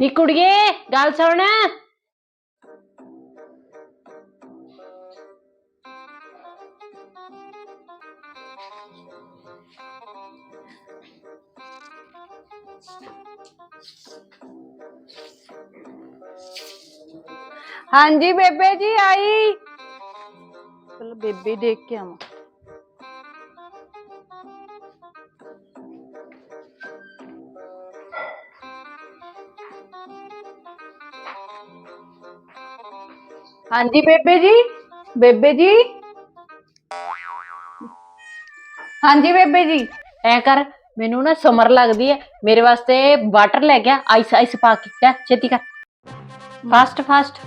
ਨੀ ਕੁੜੀਏ ਗੱਲ ਸੁਣ ਹਾਂਜੀ ਬੇਬੇ ਜੀ ਆਈ ਚਲ ਬੇਬੇ ਦੇਖ ਕੇ ਆਵਾਂ ਹਾਂਜੀ, ਬੇਬੇ ਜੀ। ਬੇਬੇ ਜੀ। ਹਾਂਜੀ, ਬੇਬੇ ਜੀ। ਐ ਕਰ, ਮੈਨੂੰ ਨਾ ਸਮਰ ਲੱਗਦੀ ਐ। ਮੇਰੇ ਵਾਸਤੇ ਵਾਟਰ ਲੈ ਗਿਆ ਆਈਸ ਆਈਸ ਪਾ ਕੇ। ਜਾ, ਛੇਤੀ ਕਰ। ਫਾਸਟ ਫਾਸਟ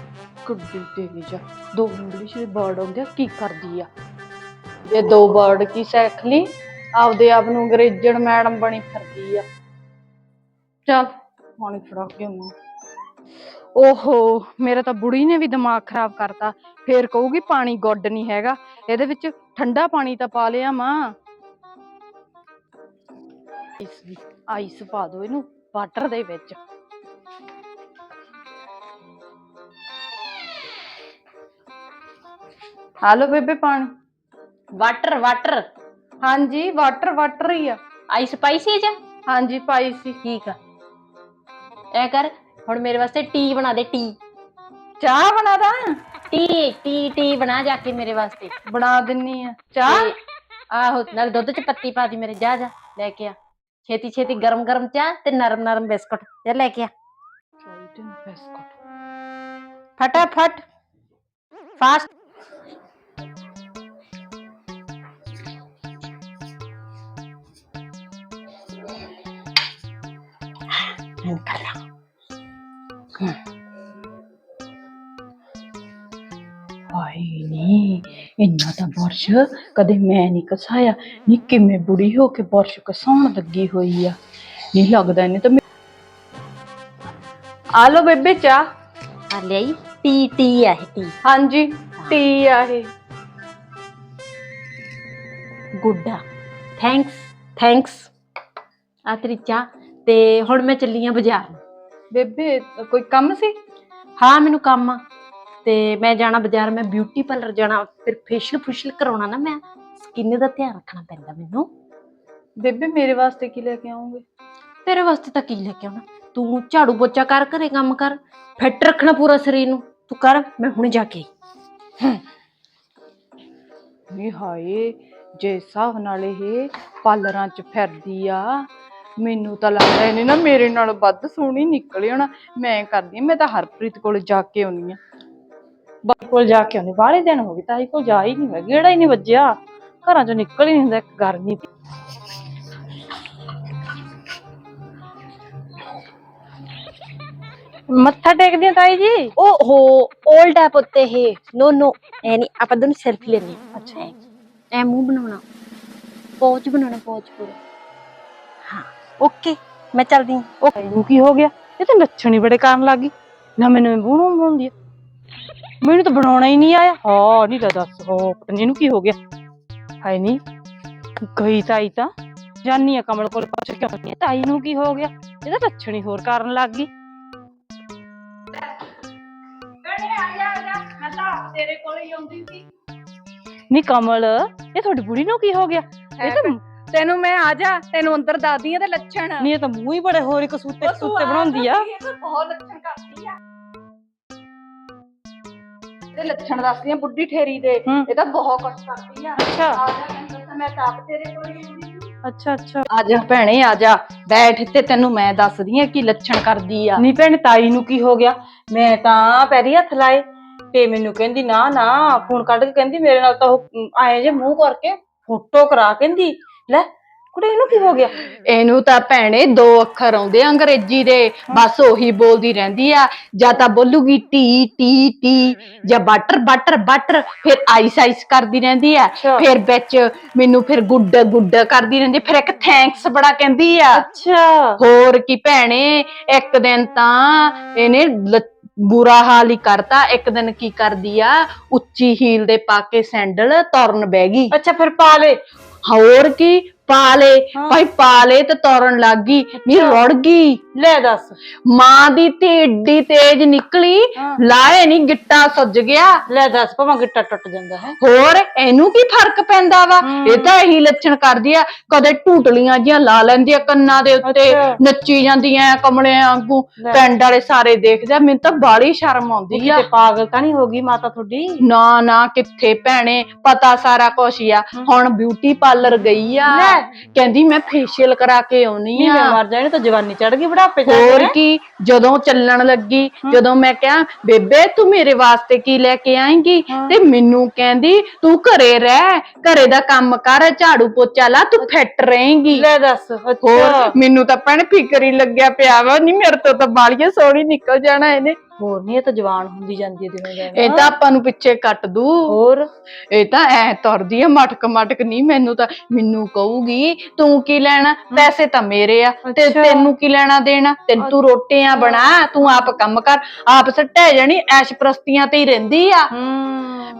ਕੁੱਡੀ ਦੇਵੀ ਜਾ। ਦੋ ਇੰਗਲਿਸ਼ ਦੇ ਵਰਡ ਆਉਂਦੇ ਆ, ਕੀ ਕਰਦੀ ਆ? ਇਹ ਦੋ ਵਰਡ ਕੀ ਸਿੱਖ ਲਈ, ਆਪਦੇ ਆਪ ਨੂੰ ਅੰਗਰੇਜ਼ਣ ਮੈਡਮ ਬਣੀ ਫਿਰਦੀ ਆ। ਚੱਲ, ਪਾਣੀ ਫੜਾ ਕੇ ਆਉਣਾ। ਓਹੋ ਮੇਰਾ ਤਾਂ ਬੁੜੀ ਨੇ ਵੀ ਦਿਮਾਗ ਖਰਾਬ ਕਰਤਾ। ਫੇਰ ਕਹੂਗੀ ਪਾਣੀ ਗੁੱਡ ਨਹੀਂ ਹੈਗਾ। ਇਹਦੇ ਵਿੱਚ ਠੰਡਾ ਪਾਣੀ ਤਾਂ ਪਾ ਲਿਆ ਮਾਂ। ਆਈਸ ਵੀ ਆਈਸ ਪਾ ਦੋ ਇਹਨੂੰ ਵਾਟਰ ਦੇ ਵਿੱਚ। ਹਾਲੋ ਬੇਬੇ ਪਾਣੀ। Water water. ਹਾਂਜੀ ਵਾਟਰ ਵਾਟਰ ਹੀ ਆ। ਆਈਸ ਪਾਈ ਸੀ ਜਾ ਹਾਂਜੀ ਪਾਈ ਸੀ। ਠੀਕ ਆ। ਐ ਕਰ ਹੁਣ ਮੇਰੇ ਵਾਸਤੇ ਟੀ ਬਣਾ ਦੇ ਟੀ। ਚਾਹ ਬਣਾ ਦਾਂ? ਟੀ ਟੀ ਟੀ ਬਣਾ ਜਾ ਕੇ ਮੇਰੇ ਵਾਸਤੇ। ਬਣਾ ਦਿੰਨੀ ਆ। ਚਾਹ? ਤੇ ਆਹੋ ਨਾਲ ਦੁੱਧ ਚ ਪੱਤੀ ਪਾ ਦੀ ਮੇਰੇ ਜਾ ਜਾ ਲੈ ਕੇ ਆ। ਛੇਤੀ ਛੇਤੀ ਗਰਮ ਗਰਮ ਚਾਹ ਤੇ ਨਰਮ ਨਰਮ ਬਿਸਕੁਟ ਜਾ ਲੈ ਕੇ ਆ। ਬਿਸਕੁਟ ਫਟਾਫਟ। ਫਾਸਟ ਬਰਸ਼ ਕਦੇ ਮੈਂ ਨਹੀਂ ਕਸਾਇਆ। ਨੀ ਕਿਵੇਂ ਬੁੜੀ ਹੋ ਕੇ ਬਰਸ਼ ਕਸਾਉਣ ਲੱਗੀ ਹੋਈ ਆ। ਨਹੀਂ ਲੱਗਦਾ ਇਹਨੇ ਤਾਂ ਮੇ- ਆ ਲੋ ਬੇਬੇ ਚਾਹ। ਆ ਲਈ ਟੀ ਟੀ ਆ ਇਹ ਟੀ। ਹਾਂਜੀ ਟੀ ਆ ਇਹ। ਗੁੱਡਾ ਥੈਂਕਸ ਥੈਂਕਸ। ਆ ਤੇਰੀ ਚਾਹ ਤੇ ਹੁਣ ਮੈਂ ਚੱਲੀ ਆ ਬਾਜ਼ਾਰ। ਬੇਬੇ ਕੋਈ ਕੰਮ ਸੀ? ਹਾਂ ਮੈਨੂੰ ਕੰਮ ਆ। ਤੇ ਮੈਂ ਜਾਣਾ ਬਾਜ਼ਾਰ ਮੈਂ ਬਿਊਟੀ ਪਾਰਲਰ ਜਾਣਾ ਫਿਰ ਫੇਸ਼ੀਅਲ ਫੁਸ਼ੀਅਲ ਕਰਾਉਣਾ ਨਾ ਮੈਂ। ਸਕਿਨ ਦਾ ਧਿਆਨ ਰੱਖਣਾ ਪੈਂਦਾ ਮੈਨੂੰ। ਬੇਬੇ ਮੇਰੇ ਵਾਸਤੇ ਕੀ ਲੈ ਕੇ ਆਉਂਗੇ? ਤੇਰੇ ਵਾਸਤੇ ਤਾਂ ਕੀ ਲੈ ਕੇ ਆਉਣਾ? ਤੂੰ ਝਾੜੂ ਪੋਚਾ ਕਰ ਘਰੇ ਕੰਮ ਕਰ। ਫਿੱਟ ਰੱਖਣਾ ਪੂਰਾ ਸਰੀਰ ਨੂੰ। ਤੂੰ ਕਰ ਮੈਂ ਹੁਣ ਜਾ ਕੇ ਆਈ। ਹਾਏ ਜੇ ਹਿਸਾਬ ਨਾਲ ਇਹ ਪਾਰਲਰਾਂ 'ਚ ਫਿਰਦੀ ਆ ਮੈਨੂੰ ਤਾਂ ਲੱਗਦਾ ਇਹਨੇ ਨਾ ਮੇਰੇ ਨਾਲ ਵੱਧ ਸੋਹਣੀ ਨਿਕਲ ਆਉਣਾ। ਮੈਂ ਕਰਦੀ ਆ ਮੈਂ ਤਾਂ ਹਰਪ੍ਰੀਤ ਕੋਲ ਜਾ ਕੇ ਆਉਣੀ ਆ। ਬਾਈ ਕੋਲ ਜਾ ਕੇ ਆਉਣੀ ਬਾਹਲੇ ਦਿਨ ਹੋ ਗਏ ਤਾਈ ਕੋਲ ਜਾ ਹੀ ਨਹੀਂ ਮੈਂ ਗੇੜਾ ਹੀ ਨਹੀਂ ਵੱਜਿਆ। ਘਰਾਂ 'ਚੋਂ ਨਿਕਲ ਹੀ ਨਹੀਂ ਹੁੰਦਾ ਇੱਕ ਗਰਮੀ ਦੀ। ਮੱਥਾ ਟੇਕਦੀ ਆ ਤਾਈ ਜੀ? ਓਹੋ 올ਡ ਹੈ ਪੁੱਤੇ ਇਹ। ਨੋ ਨੋ ਐ ਨਹੀਂ ਆਪਾਂ ਦੋਨੋਂ ਸੈਲਫੀ ਲੈਣੀ ਅੱਛਾ। ਐ ਮੂੰਹ ਬਣਾਉਣਾ। ਪੋਚ ਬਣਾਉਣਾ ਪੋਚ ਪੂਰਾ। ਹਾਂ ਓਕੇ ਮੈਂ ਚੱਲਦੀ ਹਾਂ। ਉਹ ਇਹਨੂੰ ਕੀ ਹੋ ਗਿਆ? ਇਹ ਤਾਂ ਲੱਛਣ ਹੀ ਬੜੇ ਕਰਨ ਲੱਗੀ ਨਾ ਮੈਨੂੰ ਬੂਣੋਂ ਬਣਾਉਂਦੀ ਆ। ਮੈਨੂੰ ਤਾਂ ਬਣਾਉਣਾ ਹੀ ਨਹੀਂ ਆਇਆ। ਹਾਂ ਨਹੀਂ ਤਾਂ ਦੱਸ ਹੋ ਪਤਾ ਨੀ ਇਹਨੂੰ ਕੀ ਹੋ ਗਿਆ। ਹਾਏ ਨਹੀਂ ਗਈ ਤਾਈ ਤਾਂ। ਜਾਨੀ ਆ ਕਮਲ ਕੋਲ ਪੁੱਛ ਕੇ ਆਉਂਦੀ ਆ ਤਾਈ ਨੂੰ ਕੀ ਹੋ ਗਿਆ? ਇਹਦਾ ਲੱਛਣ ਹੀ ਹੋਰ ਕਰਨ ਲੱਗ ਗਈ। ਨੀ ਕਮਲ ਇਹ ਤੁਹਾਡੀ ਬੁੜੀ ਨੂੰ ਕੀ ਹੋ ਗਿਆ? ਇਹ ਤਾਂ ਤੈਨੂੰ ਮੈਂ ਆ ਜਾ ਤੈਨੂੰ ਅੰਦਰ ਦਾਦੀ ਆ ਤੇ ਲੱਛਣ। ਨਹੀਂ ਇਹ ਤਾਂ ਮੂੰਹ ਹੀ ਬੜੇ ਹੋਰ ਇੱਕ ਸੂਤੇ ਸੂਤੇ ਬਣਾਉਂਦੀ ਆ। ਬਹੁਤ ਲੱਛਣ ਕਰਦੀ ਆ। ਇਹਦੇ ਲੱਛਣ ਦੱਸਦੀ ਆ ਬੁੱਢੀ ਠੇਰੀ ਦੇ। ਹੂੰ। ਇਹ ਤਾਂ ਬਹੁਤ ਕੁਛ ਕਰਦੀ ਆ। ਅੱਛਾ। ਆ ਜਾ ਮੈਨੂੰ ਤਾਂ ਮੈਂ ਤਾਂ ਆਪ ਤੇਰੇ ਕੋਲ ਹੀ ਆਉਂਦੀ ਸੀ। ਅੱਛਾ ਅੱਛਾ। ਆ ਜਾ ਭੈਣੇ ਆ ਜਾ। ਬੈਠ ਤੇ ਤੈਨੂੰ ਮੈਂ ਦੱਸਦੀ ਆ ਕੀ ਲੱਛਣ ਕਰਦੀ ਆ। ਨੀ ਭੈਣ ਤਾਈ ਨੂੰ ਕੀ ਹੋ ਗਿਆ? ਮੈਂ ਤਾਂ ਪੈਰੀ ਹੱਥ ਲਾਏ। ਤੇ ਮੈਨੂੰ ਕਹਿੰਦੀ ਨਾ ਨਾ ਫੋਨ ਕੱਢ ਕੇ ਕਹਿੰਦੀ ਮੇਰੇ ਨਾਲ ਤਾਂ ਉਹ ਆਏ ਜੇ ਮੂੰਹ ਕਰਕੇ ਫੋਟੋ ਕਰਾ ਕਹਿੰਦੀ। ਲੈ ਕੁੜੇ ਇਹਨੂੰ ਕੀ ਹੋ ਗਿਆ? ਇਹਨੂੰ ਤਾਂ ਭੈਣੇ ਦੋ ਅੱਖਰ ਆਉਂਦੇ ਆ ਅੰਗਰੇਜ਼ੀ ਦੇ ਬਸ ਉਹੀ ਬੋਲਦੀ ਰਹਿੰਦੀ ਆ। ਜਾਂ ਤਾਂ ਬੋਲੂਗੀ ਟੀ ਟੀ ਟੀ ਜਾਂ ਬਟਰ ਬਟਰ ਬਟਰ ਫਿਰ ਆਈਸ ਆਈਸ ਕਰਦੀ ਰਹਿੰਦੀ ਆ। ਅੱਛਾ। ਫਿਰ ਵਿੱਚ ਮੈਨੂੰ ਫਿਰ ਗੁੱਡ ਗੁੱਡ ਕਰਦੀ ਰਹਿੰਦੀ ਫਿਰ ਇੱਕ ਥੈਂਕਸ ਬੜਾ ਕਹਿੰਦੀ ਆ। ਅੱਛਾ। ਹੋਰ ਕੀ ਭੈਣੇ ਇੱਕ ਦਿਨ ਤਾਂ ਇਹਨੇ ਲ- ਬੁਰਾ ਹਾਲ ਹੀ ਕਰਤਾ ਇੱਕ ਦਿਨ ਕੀ ਕਰਦੀ ਆ ਉੱਚੀ ਹੀਲ ਦੇ ਪਾ ਕੇ ਸੈਂਡਲ ਤੁਰਨ ਬਹਿ ਗਈ। ਅੱਛਾ ਫਿਰ ਪਾ ਲੈ। ਹੋਰ ਕੀ ਪਾ ਲੇ। ਹਾਂ। ਭਾਈ ਪਾ ਲੇ ਤੇ ਤੁਰਨ ਲੱਗ ਗਈ। ਨੀ ਰੁੜ ਗਈ। ਲੈ ਦੱਸ ਮਾਂ ਦੀ ਧੀ ਏਡੀ ਤੇਜ਼ ਨਿਕਲੀ ਹਾਂ। ਲਾਏ ਨਹੀਂ ਗਿੱਟਾ ਸੁੱਜ ਗਿਆ ਲੈ ਦੱਸ ਭਾਵੇਂ ਗਿੱਟਾ ਟੁੱਟ ਜਾਂਦਾ ਹੈ ਹੋਰ ਇਹਨੂੰ ਕੀ ਫ਼ਰਕ ਪੈਂਦਾ ਵਾ। ਇਹ ਤਾਂ ਇਹੀ ਲੱਛਣ ਕਰਦੀ ਆ ਕਦੇ ਟੂਟਲੀਆਂ ਜੀਆਂ ਲਾ ਲੈਂਦੀ ਆ ਕੰਨਾਂ ਦੇ ਉੱਤੇ ਅੱਛਾ। ਨੱਚੀ ਜਾਂਦੀਆਂ ਕਮਲੇ ਵਾਂਗੂ ਲੈ। ਪਿੰਡ ਵਾਲੇ ਸਾਰੇ ਦੇਖਦੇ ਆ ਮੈਨੂੰ ਤਾਂ ਬਾਲੀ ਸ਼ਰਮ ਆਉਂਦੀ ਆ ਕਿਤੇ ਪਾਗਲ ਤਾਂ ਨਹੀਂ ਹੋ ਗਈ ਮਾਤਾ ਤੁਹਾਡੀ ਨਾ ਨਾ ਕਿੱਥੇ ਭੈਣੇ ਪਤਾ ਸਾਰਾ ਕੁਛ ਹੀ ਆ ਹੁਣ ਬਿਊਟੀ ਪਾਰਲਰ ਗਈ ਆ ਲੈ। ਕਹਿੰਦੀ ਮੈਂ ਫੇਸ਼ੀਅਲ ਕਰਾ ਕੇ ਆਉਣੀ ਨਹੀਂ ਮੈਂ ਆ ਮਰ ਜਾਣੀ ਤਾਂ ਜਵਾਨੀ ਚੜ ਗਈ ਬੁਢਾਪੇ ਚ ਹੋਰ ਕੀ ਜਦੋਂ ਚੱਲਣ ਲੱਗੀ ਜਦੋਂ ਮੈਂ ਕਿਹਾ ਬੇਬੇ ਤੂੰ ਮੇਰੇ ਵਾਸਤੇ ਕੀ ਲੈ ਕੇ ਆਏਂਗੀ। ਤੇ ਮੈਨੂੰ ਕਹਿੰਦੀ ਤੂੰ ਘਰੇ ਰਹਿ ਘਰੇ ਦਾ ਕੰਮ ਕਰ ਝਾੜੂ ਪੋਚਾ ਲਾ ਤੂੰ ਫਿੱਟ ਰਹੇਂਗੀ। ਲੈ ਦੱਸ ਹੋਰ ਅੱਛਾ ਮੈਨੂੰ ਤਾਂ ਭੈਣ ਫਿਕਰ ਹੀ ਲੱਗਿਆ ਪਿਆ ਵਾ ਨਹੀਂ ਮੇਰੇ ਤੋਂ ਤਾਂ ਬਾਲੀਆਂ ਸੋਹਣੀ ਨਿਕਲ ਜਾਣਾ ਇਹਨੇ। ਹੋਰ ਨਹੀਂ ਇਹ ਤਾਂ ਜਵਾਨ ਹੁੰਦੀ ਜਾਂਦੀ ਹੈ ਦਿਨੋਂ ਦਿਨ। ਇਹ ਤਾਂ ਆਪਾਂ ਨੂੰ ਪਿੱਛੇ ਕੱਟ ਦੂ। ਹੋਰ? ਇਹ ਤਾਂ ਐ ਤੁਰਦੀ ਆ ਮਟਕ ਮਟਕ ਨਹੀਂ ਮੈਨੂੰ ਤਾਂ ਮੈਨੂੰ ਕਹੂਗੀ ਤੂੰ ਕੀ ਲੈਣਾ? ਪੈਸੇ ਤਾਂ ਮੇਰੇ ਆ। ਤੇ ਅੱਛਾ। ਤੈਨੂੰ ਕੀ ਲੈਣਾ ਦੇਣਾ? ਤੈਨੂੰ ਤੂੰ ਰੋਟੀਆਂ ਬਣਾ ਤੂੰ ਆਪ ਕੰਮ ਕਰ। ਆਪ ਸੱਟੇ ਜਾਣੀ ਐਸ਼ ਪ੍ਰਸਤੀਆਂ ਤੇ ਹੀ ਰਹਿੰਦੀ ਆ। ਹੂੰ।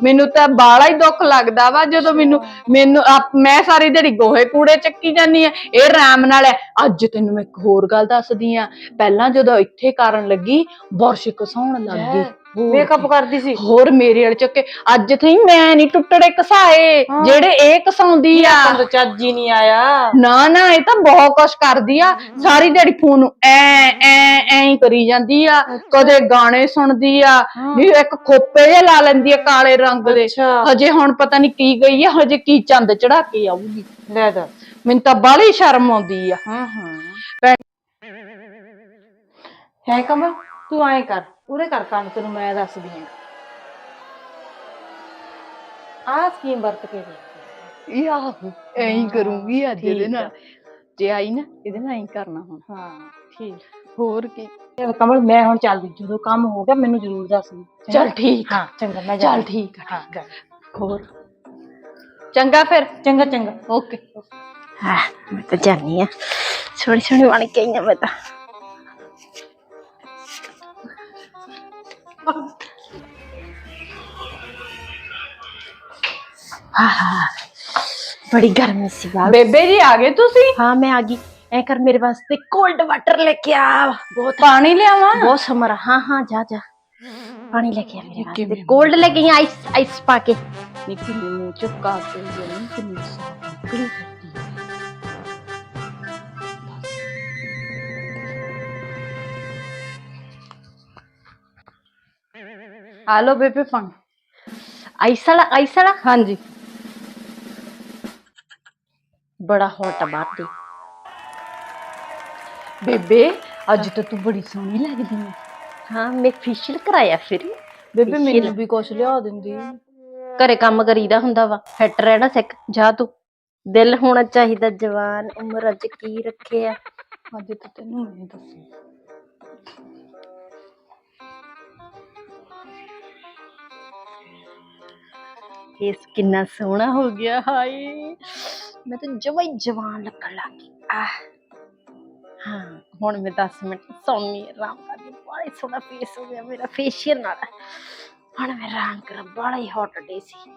ਮੈਨੂੰ ਤਾਂ ਬਾਲਾ ਹੀ ਦੁੱਖ ਲੱਗਦਾ ਵਾ ਜਦੋਂ ਮੈਨੂੰ ਮੈਨੂੰ ਆਪ- ਮੈਂ ਸਾਰੀ ਦਿਹਾੜੀ ਗੋਹੇ ਕੂੜੇ ਚੱਕੀ ਜਾਂਦੀ ਆ, ਇਹ ਆਰਾਮ ਨਾਲ ਹੈ ਅੱਜ ਤੈਨੂੰ ਮੈਂ ਇੱਕ ਹੋਰ ਗੱਲ ਦੱਸਦੀ ਆ। ਪਹਿਲਾਂ ਜਦੋਂ ਇੱਥੇ ਕਰਨ ਲੱਗੀ, ਬੁਰਸ਼ ਘਸਾਉਣ ਲੱਗ ਗਈ। ਮੇਕਅਪ ਕਰਦੀ ਸੀ। ਹੋਰ ਮੇਰੇ ਵਾਲੇ ਚੱਕੇ ਅੱਜ ਥਈ ਮੈਂ ਨਹੀਂ ਟੁੱਟੜੇ ਕਸਾਏ। ਜਿਹੜੇ ਇਹ ਕਸਾਉਂਦੀ ਆ। ਆਪਾਂ ਤਾਂ ਚੱਜ ਨਹੀਂ ਆਇਆ। ਨਾ ਨਾ ਇਹ ਤਾਂ ਬਹੁਤ ਕੁਛ ਕਰਦੀ ਆ। ਸਾਰੀ ਦਿਹਾੜੀ ਫੋਨ ਨੂੰ ਐ ਐ ਐ ਹੀ ਕਰੀ ਜਾਂਦੀ ਆ। ਕਦੇ ਗਾਣੇ ਸੁਣਦੀ ਆ। ਨਹੀਂ ਇੱਕ ਖੋਪੇ ਜੇ ਲਾ ਲੈਂਦੀ ਆ ਕਾਲੇ ਰੰਗ ਦੇ। ਹਜੇ ਹੁਣ ਪਤਾ ਨਹੀਂ ਕੀ ਗਈ ਆ ਹਜੇ ਕੀ ਚੰਦ ਚੜਾ ਕੇ ਆਊਗੀ। ਲੈ ਦੱਸ। ਮੈਨੂੰ ਤਾਂ ਬਾਹਲੀ ਸ਼ਰਮ ਆਉਂਦੀ ਆ। ਹਾਂ ਹਾਂ। ਹੈ ਕਮਲ? ਤੂੰ ਐਂ ਕਰ ਉਰੇ ਕਰ ਕੰਮ ਤੈਨੂੰ ਮੈਂ ਦੱਸਦੀ ਹਾਂ ਆਹ ਸਕੀਮ ਵਰਤ ਕੇ ਦੇਖ। ਆਹੋ ਐਂ ਹੀ ਕਰੂੰਗੀ ਅੱਜ ਇਹਦੇ ਠੀਕ ਨਾਲ। ਆ। ਜੇ ਆਈ ਨਾ ਇਹਦੇ ਨਾਲ ਐਂ ਕਰਨਾ ਹੁਣ। ਹਾਂ ਠੀਕ। ਹੋਰ ਕੀ? ਤੇ ਕਮਲ ਮੈਂ ਹੁਣ ਚੱਲਦੀ ਜਦੋਂ ਕੰਮ ਹੋ ਗਿਆ ਮੈਨੂੰ ਜ਼ਰੂਰ ਦੱਸ ਦੀ। ਚੱਲ ਠੀਕ ਆ। ਹਾਂ ਚੰਗਾ ਮੈਂ ਚੱਲ ਜਾਂਦੀ। ਠੀਕ ਆ ਹਾਂ ਠੀਕ ਆ। ਹੋਰ? ਚੰਗਾ ਫਿਰ ਚੰਗਾ ਚੰਗਾ। ਓਕੇ। ਹਾਂ ਮੈਂ ਤਾਂ ਜਾਣੀ ਆ। ਸੋਹਣੀ ਸੋਹਣੀ ਬਣ ਕੇ ਆਈ ਆ ਮੈਂ ਤਾਂ। ਆਹਾ ਬੜੀ ਗਰਮੀ ਸੀ ਬਾਹਰ ਬੇਬੇ ਜੀ ਆ ਗਏ ਤੁਸੀਂ ਹਾਂ ਮੈਂ ਆ ਗਈ ਐ ਕਰ ਮੇਰੇ ਵਾਸਤੇ ਕੋਲਡ ਵਾਟਰ ਲੈ ਕੇ ਆ ਬਹੁਤ ਪਾਣੀ ਲਿਆਵਾਂ ਬਹੁਤ ਸਮਰ ਆ। ਹਾਂ ਹਾਂ ਜਾ ਜਾ ਪਾਣੀ ਲੈ ਕੇ ਆ ਮੇਰੇ ਵਾਸਤੇ ਕਿਵੇਂ? ਕੋਲਡ ਲੈ ਕੇ ਆਈ ਆਈਸ ਆਈਸ ਪਾ ਕੇ ਨਿੱਕੀ ਨੇ ਮੂੰਹ ਚੁੱਕਾ ਕੇ ਜਣੀ ਕਿੰਨੀ ਸਾਫ਼ ਆ ਲੋ ਬੇਬੇ ਪਾਣੀ ਆਈਸ ਵਾਲਾ ਆਈਸ ਵਾਲਾ? ਹਾਂਜੀ। ਬੜਾ ਹੌਟ ਆ ਬਾਹਰ ਦੀ। ਬੇਬੇ ਅੱਜ ਤਾਂ ਤੂੰ ਬੜੀ ਸੋਹਣੀ ਲੱਗਦੀ ਹੈ ਹਾਂ ਮੈਂ ਫੇਸ਼ੀਅਲ ਕਰਾਇਆ ਫਿਰ। ਬੇਬੇ? ਮੈਨੂੰ ਵੀ ਕੁਛ ਲਿਆ ਦਿੰਦੀ ਘਰੇ ਕੰਮ ਕਰੀਦਾ ਹੁੰਦਾ ਵਾ। ਫਿੱਟ ਰਹਿਣਾ ਸਿੱਖ। ਜਾ ਤੂੰ। ਦਿਲ ਹੋਣਾ ਚਾਹੀਦਾ ਜਵਾਨ। ਉਮਰ ਅੱਜ ਕੀ ਰੱਖਿਆ। ਅੱਜ ਤਾਂ ਤੈਨੂੰ ਨਹੀਂ ਦੱਸੀ। ਫੇਸ ਕਿੰਨਾ ਸੋਹਣਾ ਹੋ ਗਿਆ, ਹਾਏ। ਮੈਂ ਤਾਂ ਜਮਾ ਜਵਾਨ ਲੱਗਣ ਲੱਗੀ ਆ ਹਾਂ, ਹੁਣ ਮੈਂ 10 ਮਿੰਟ ਸੌਣੀ ਆਰਾਮ ਕਰਦੀ ਬੜਾ ਸੋਹਣਾ ਫੇਸ ਹੋ ਗਿਆ ਮੇਰਾ ਫੇਸ਼ੀਅਲ ਨਾਲ। ਹੁਣ ਮੈਂ ਆਰਾਮ ਕਰਾਂ ਬੜਾ ਹੀ ਹੌਟ ਡੇ ਸੀ।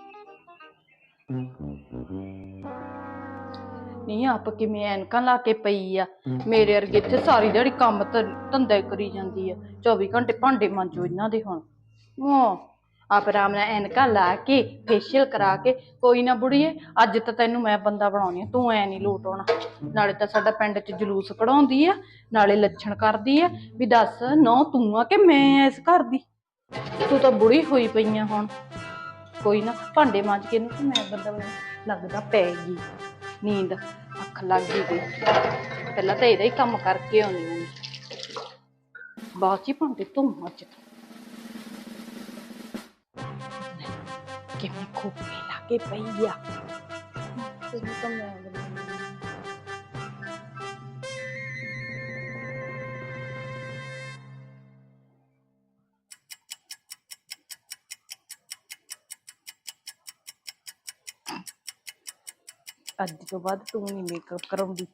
ਨਹੀਂ, ਆਪ ਕਿਵੇਂ ਐਨਕਾਂ ਲਾ ਕੇ ਪਈ ਆ? ਮੇਰੇ ਵਰਗੇ ਇੱਥੇ ਸਾਰੀ ਦਿਹਾੜੀ ਕੰਮ ਤਾਂ ਧੰਦਾ ਹੀ ਕਰੀ ਜਾਂਦੀ ਆ। 24 ਘੰਟੇ ਭਾਂਡੇ ਮਾਂਜੋ ਇਹਨਾਂ ਦੇ ਹੁਣ। ਹਾਂ ਆਪ ਆਰਾਮ ਨਾਲ ਐਨਕਾਂ ਲਾ ਕੇ ਫੇਸ਼ੀਅਲ ਕਰਾ ਕੇ, ਕੋਈ ਨਾ ਬੁੜੀਏ, ਅੱਜ ਤਾਂ ਤੈਨੂੰ ਮੈਂ ਬੰਦਾ ਬਣਾਉਣੀ ਆ, ਤੂੰ ਐ ਨਹੀਂ ਲੋਟ ਆਉਣਾ। ਨਾਲੇ ਤਾਂ ਸਾਡਾ ਪਿੰਡ 'ਚ ਜਲੂਸ ਕਢਾਉਂਦੀ ਆ, ਨਾਲੇ ਲੱਛਣ ਕਰਦੀ ਆ, ਵੀ ਦੱਸ ਨੋ ਤੂੰ ਆ ਕਿ ਮੈਂ ਇਸ ਘਰ ਦੀ? ਤੂੰ ਤਾਂ ਬੁੜੀ ਹੋਈ ਪਈ ਆ ਹੁਣ। ਕੋਈ ਨਾ, ਭਾਂਡੇ ਮਾਂਜ ਕੇ ਇਹਨੂੰ ਕਿ ਮੈਂ ਬੰਦਾ ਬਣਾਉਣਾ? ਲੱਗਦਾ ਪੈ ਗਈ। ਨੀਂਦ, ਅੱਖ ਲੱਗ ਗਈ ਕੋਈ। ਪਹਿਲਾਂ ਤਾਂ ਇਹਦਾ ਹੀ ਕੰਮ ਕਰਕੇ ਆਉਣੀ ਆ ਬਾਅਦ ਚ ਹੀ ਭਾਂਡੇ ਧੋ ਮੱਚ ਕਿਵੇਂ ਖੋਪੇ ਲਾ ਕੇ ਪਈ ਆ ਤੈਨੂੰ ਤਾਂ ਮੈਂ ਬਣਾਉਣੀ ਆ। ਅੱਜ ਤੋਂ ਬਾਅਦ ਤੂੰ ਨਹੀਂ ਮੇਕਅਪ ਕਰਾਉਂਦੀ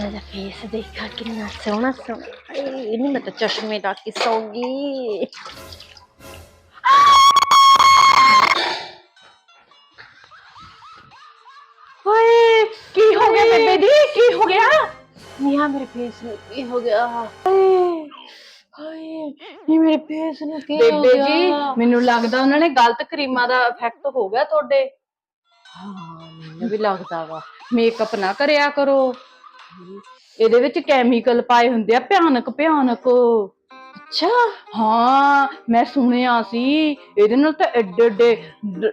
मेरा फेस देखा कि सोना सोना नहीं मैं तो चश्मे का किस्सा होगी की हो गया हो गया? मियाँ मेरे फेस में की हाँ, करो। ਇਹਦੇ ਵਿੱਚ ਕੈਮੀਕਲ ਪਾਏ ਹੁੰਦੇ ਆ ਭਿਆਨਕ ਭਿਆਨਕ। ਅੱਛਾ। ਹਾਂ ਮੈਂ ਸੁਣਿਆ ਸੀ ਇਹਦੇ ਨਾਲ ਤਾਂ ਐਡੇ ਐਡੇ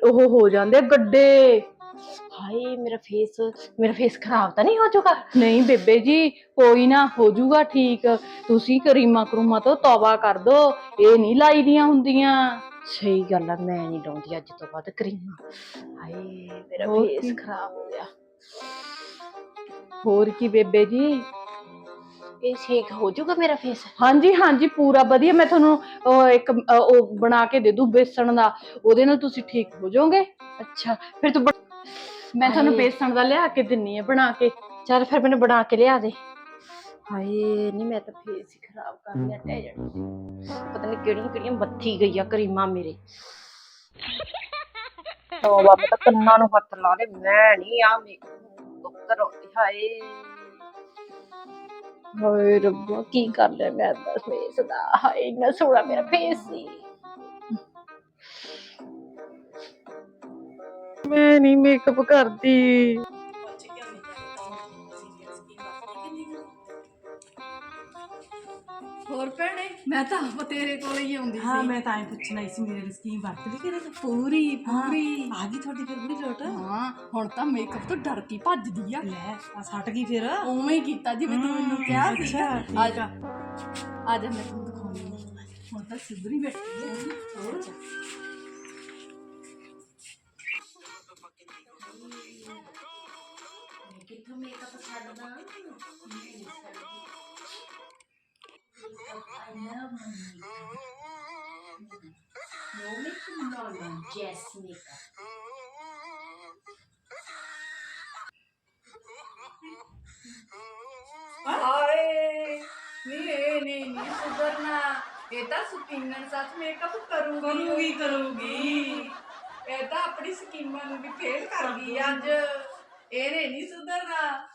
ਉਹ ਹੋ ਜਾਂਦੇ ਗੱਡੇ। ਹਾਏ ਮੇਰਾ ਫੇਸ ਮੇਰਾ ਫੇਸ ਖਰਾਬ ਤਾਂ ਨਹੀਂ ਹੋ ਜਾਊਗਾ? ਨਹੀਂ ਬੇਬੇ ਜੀ ਕੋਈ ਨਾ ਹੋ ਜਾਊਗਾ ਠੀਕ। ਤੁਸੀਂ ਕਰੀਮਾਂ ਕਰੂਮਾਂ ਤੋਂ ਤੌਬਾ ਕਰ ਦੋ ਇਹ ਨਹੀਂ ਲਾਈ ਦੀਆਂ ਹੁੰਦੀਆਂ। ਸਹੀ ਗੱਲ ਆ ਮੈਂ ਨਹੀਂ ਲਾਉਂਦੀ ਅੱਜ ਤੋਂ ਬਾਅਦ ਕਰੀਮ। ਹਾਏ ਮੇਰਾ ਹੋਰ ਕੀ? ਫੇਸ ਖਰਾਬ ਹੋ ਗਿਆ। ਹੋਰ ਕੀ ਬੇਬੇ ਜੀ? ਇਹ ਠੀਕ ਹੋ ਜਾਊਗਾ ਮੇਰਾ ਫੇਸ ਹਾਂਜੀ ਹਾਂਜੀ ਪੂਰਾ ਵਧੀਆ। ਮੈਂ ਤੁਹਾਨੂੰ ਇੱਕ ਅਹ, ਉਹ ਬਣਾ ਕੇ ਦੇ ਦੂੰ ਬੇਸਣ ਦਾ। ਉਹਦੇ ਨਾਲ ਤੁਸੀਂ ਠੀਕ ਹੋ ਜਾਓਗੇ? ਅੱਛਾ ਫਿਰ ਤੂੰ ਬਣ- ਮੈਂ ਤੁਹਾਨੂੰ ਹਾਏ। ਬੇਸਣ ਦਾ ਲਿਆ ਕੇ ਦਿੰਨੀ ਆ ਬਣਾ ਕੇ। ਚੱਲ ਫਿਰ ਮੈਨੂੰ ਬਣਾ ਕੇ ਲਿਆ ਦੇ। ਹਾਏ ਨਹੀਂ ਮੈਂ ਤਾਂ ਫੇਸ ਹੀ ਖਰਾਬ ਕਰ ਲਿਆ ਟੈ ਜਣੀ। ਪਤਾ ਨਹੀਂ ਕਿਹੜੀਆਂ ਕਿਹੜੀਆਂ ਬੱਤੀ ਗਈਆਂ ਕਰੀਮਾਂ ਮੇਰੇ। ਤੋ ਬਾਬਾ ਤਾਂ ਕੰਨਾਂ ਨੂੰ ਹੱਥ ਲਾ ਲੈ ਮੈਂ ਨਹੀਂ ਆ ਮੇ ਕਰਾਉਂਦੀ ਹਾਏ। ਹਾਏ ਰੱਬਾ ਕੀ ਕਰ ਲਿਆ ਮੈਂ ਦਾ ਫੇਸ ਦਾ, ਹਾਏ, ਇੰਨਾ ਸੋਹਣਾ ਮੇਰਾ ਫੇਸ ਸੀ। ਮੈਂ ਨਹੀਂ ਮੇਕਅਪ ਕਰਦੀ। ਮੈਂ ਤਾਂ ਆਪ ਤੇਰੇ ਕੋਲ ਹੀ ਆਉਂਦੀ ਹਾਂ ਮੈਂ ਤਾਂ ਐ ਪੁੱਛਣਾ ਹੀ ਸੀ ਮੇਰੇ ਸਕੀਮ ਵਰਤ ਲਈ ਕਿਹੜੇ ਪੂਰੀ ਪੂਰੀ। ਆ ਗਈ ਤੁਹਾਡੀ ਫਿਰ ਬੁੜੀ ਲੋਟ? ਹਾਂ ਹੁਣ ਤਾਂ ਮੇਕਅਪ ਤੋਂ ਡਰ ਕੇ ਭੱਜਦੀ ਆ। ਲੈ ਆ ਸੱਟ ਗਈ ਫਿਰ? ਉਵੇਂ ਹੀ ਕੀਤਾ ਜਿਵੇਂ ਤੂੰ ਮੈਨੂੰ ਕਿਹਾ ਸੀ। ਆ ਜਾ। ਆ ਜਾ ਮੈਂ ਤੁਹਾਨੂੰ ਦਿਖਾਉਂਦੀ ਹਾਂ। ਹੁਣ ਤਾਂ ਸਿੱਧਰੀ ਬੈਠੀ ਹੈ ਹੋਰ? ਇਹ ਨਹੀਂ ਨਹੀਂ ਸੁਧਰਨਾ ਇਹ ਤਾਂ ਸੁਕਿੰਗਨ ਸਾਥ ਮੇਕਅਪ ਕਰੂੰਗੀ ਕਰੂਗੀ ਕਰੂਗੀ ਇਹ ਤਾਂ ਆਪਣੀ ਸਕੀਮਾਂ ਨੂੰ ਵੀ ਫੇਲ ਕਰ ਗਈ ਅੱਜ ਇਹਨੇ ਨਹੀਂ ਸੁਧਰਨਾ